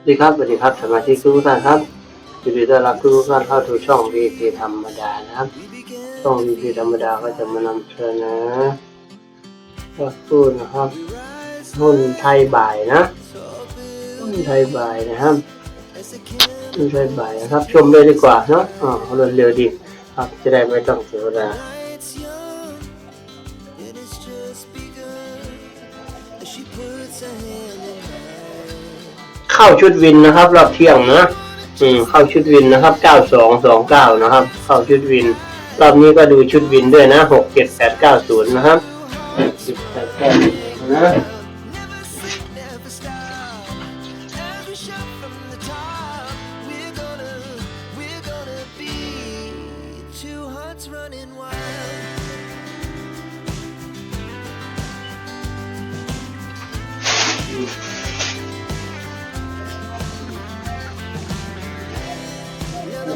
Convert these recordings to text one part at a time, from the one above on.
สวัสดีครับสวัสดีครับสมาชิกทุกท่านครับยินดีต้อนรับทุกท่านเข้าสู่ช่องวีพีธรรมดานะครับ ช่องวีพีธรรมดาก็จะมานำเสนอก็พูดนะครับหุ้นไทยบ่ายนะหุ้นไทยบ่ายนะครับหุ้นไทยบ่ายนะครับ ชมเลยดีกว่าเนาะอ๋อเร็วเร็วๆดีครับจะได้ไม่ต้องเสียเวลาเข้าชุดวินนะครับ รอบเที่ยงนะอืมเข้าชุดวินนะครับเก้าสองสองเก้านะครับ เข้าชุดวิน รอบนี้ก็ดูชุดวินด้วยนะหกเจ็ดแปดเก้าศูนย์นะครับสิบ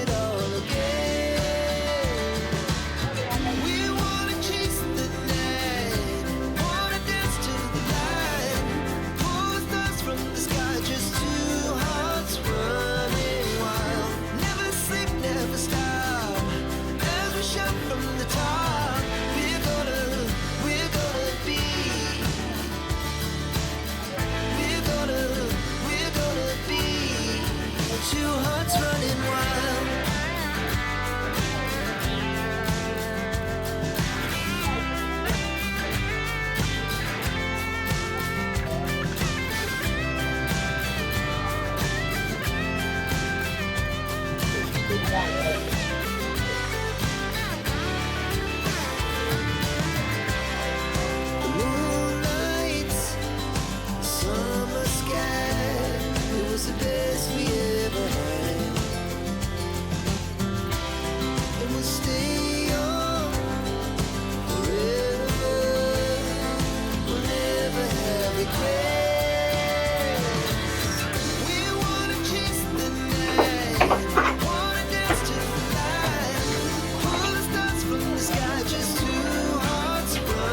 น ย์นะ Running wild.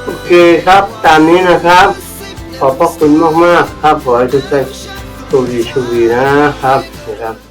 โอเคครับ ตามนี้นะครับ ขอบพระคุณมากๆ ครับขอให้ทุกท่านโชคดีโชคดีนะครับนะครับ